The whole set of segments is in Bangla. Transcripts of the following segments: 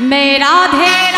मेरा धेर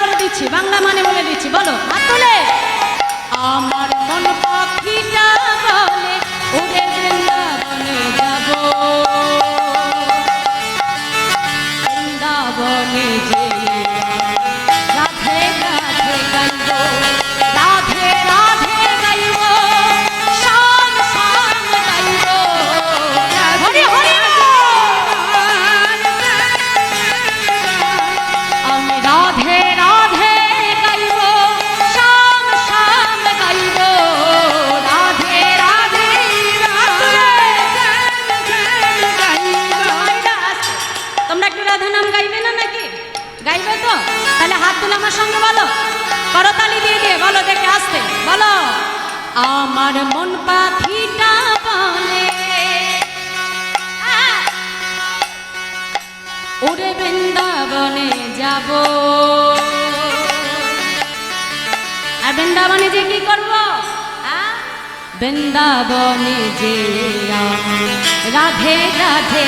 বলে দিচ্ছি বাংলা মানে বলে দিচ্ছি বলো আমার মন পাখিটা বলে রাধা নাম গাইবে না নাকি? গাইবে তো? তাহলে হাত তুলে আমার সঙ্গে বলো। করতালি দিয়ে দিয়ে, বলো, দেখে আসতে বলো, আমার মন পাখিটা বলে ওরে বৃন্দাবনে যাব। আর বৃন্দাবনে যে কি করব? বৃন্দাবনে যে রাধে রাধে রাধে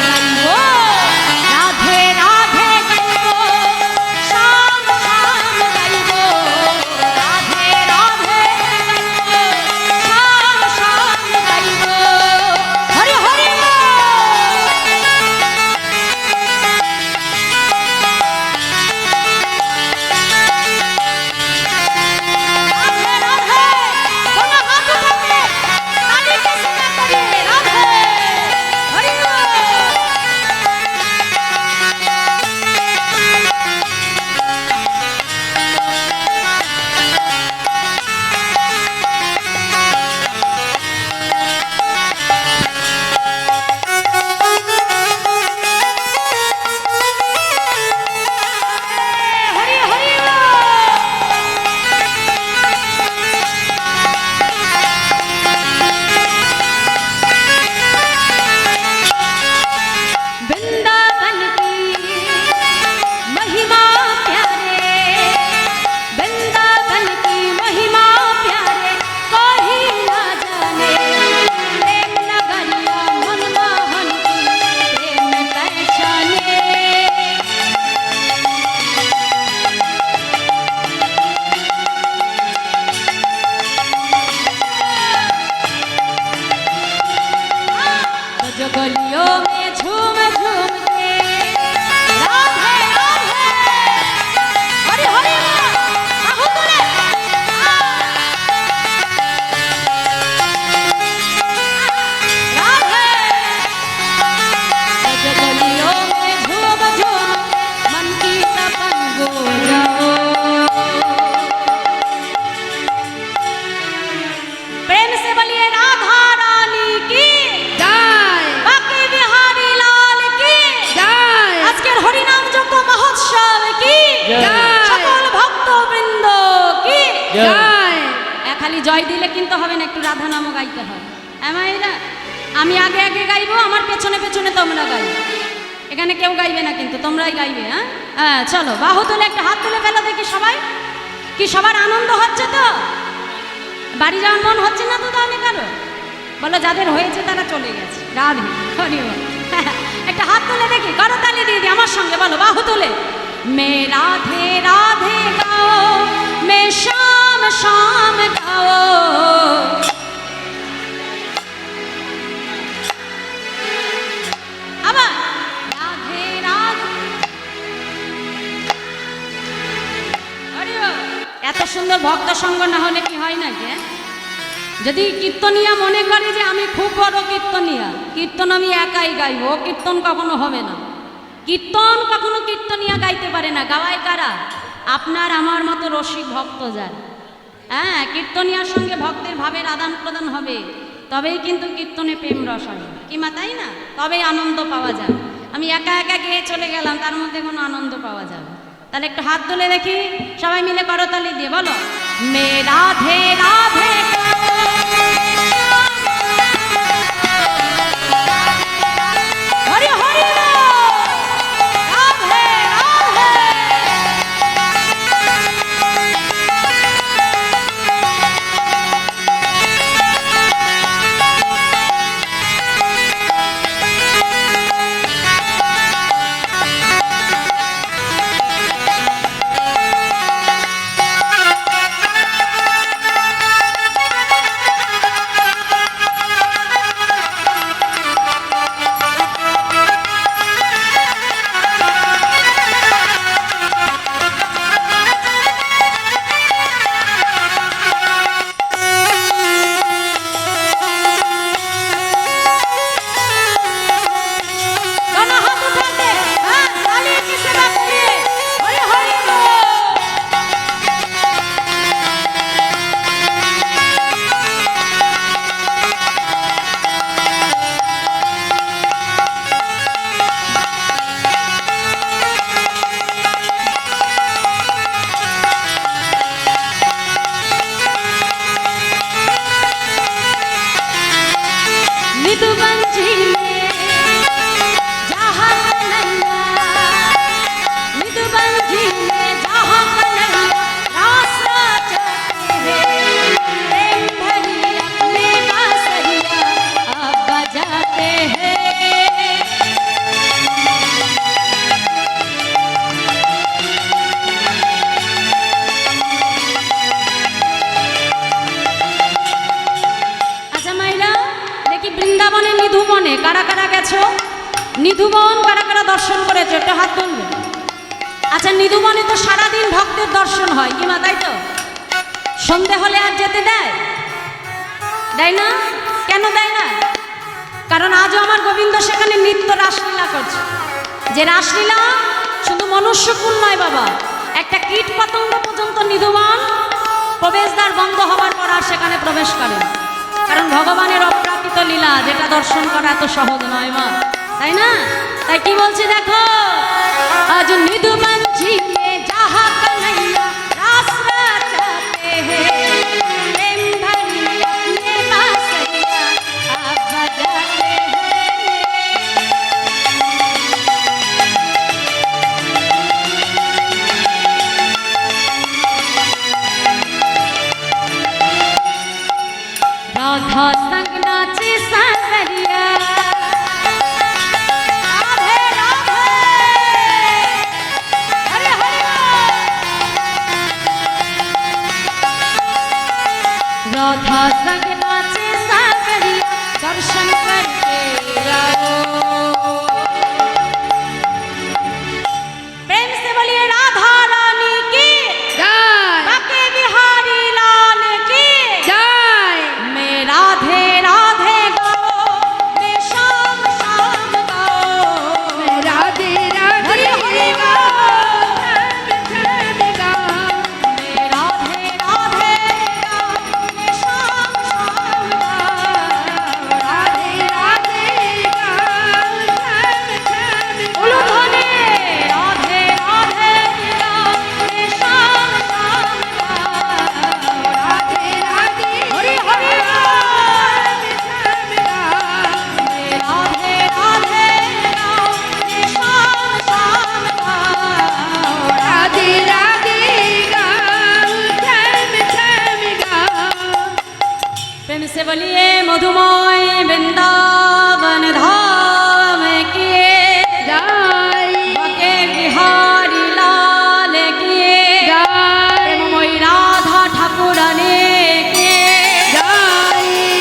সকল ভক্তবৃন্দ কি? জয়। খালি জয় দিলে কিন্তু হবে না একটু রাধা নামও গাইতে হবে আমি আগে আগে গাইবো আমার পেছনে পেছনে তোমরা গাইবে। এখানে কেউ গাইবে না কিন্তু তোমরাই গাইবে হ্যাঁ? হ্যাঁ চলো বাহু তুলে একটা হাত তুলে ফেলো দেখি সবাই। কি সবার আনন্দ হচ্ছে তো? বাড়ি যাওয়ার মন হচ্ছে না তো তাহলে কারও? বলো যাদের হয়েছে তারা চলে গেছে। রাধে হরি একটা হাত তুলে দেখি করতালি দিয়ে দিই আমার সঙ্গে বলো বাহু তুলে। মে শাম শাম গাও আবার রাধে রাধে। হরি এত সুন্দর ভক্ত সঙ্গ না হলে কি হয় নাকি হ্যাঁ? যদি কীর্তনিয়া মনে করে যে আমি খুব বড় কীর্তনিয়া, কীর্তন আমি একাই গাইব, কীর্তন কখনো হবে না। কীর্তন কখনো কীর্তনিয়া গাইতে পারে না। গাওয়ায় কারা? আপনার আমার মতো রসিক ভক্ত যার। হ্যাঁ কীর্তনিয়ার সঙ্গে ভক্তের ভাবের আদান প্রদান হবে। তবেই কিন্তু কীর্তনে প্রেম রস হবে কি মা, তাই না? তবেই আনন্দ পাওয়া যায়। আমি একা একা গিয়ে চলে গেলাম, তার মধ্যে কোনো আনন্দ পাওয়া যাবে তাহলে একটু হাত তুলে দেখি। সবাই মিলে করতালি দিয়ে বলো, মে রাধে রাধে আচ্ছা নিধুবনে তো সারাদিন ভক্তের দর্শন হয়। কি মা, তাই তো? সন্ধে হলে আর যেতে দেয়? দেয় না? কেন দেয় না? কারণ আজও আমার গোবিন্দ সেখানে নিত্য রাসলীলা করছে। যে রাসলীলা শুধু মনুষ্যকুল নয় বাবা, একটা কীট পতঙ্গ পর্যন্ত নিধুবন প্রবেশদ্বার বন্ধ হওয়ার পর আর সেখানে প্রবেশ করে কারণ ভগবানের অপ্রাকৃত লীলা, যেটা দর্শন করা এত সহজ নয় মা। তাই না? তাই কি বলছি দেখো? আজ নিধুবন ঝি Hasta que... വലിയ മധുമായ ബൃന്ദാ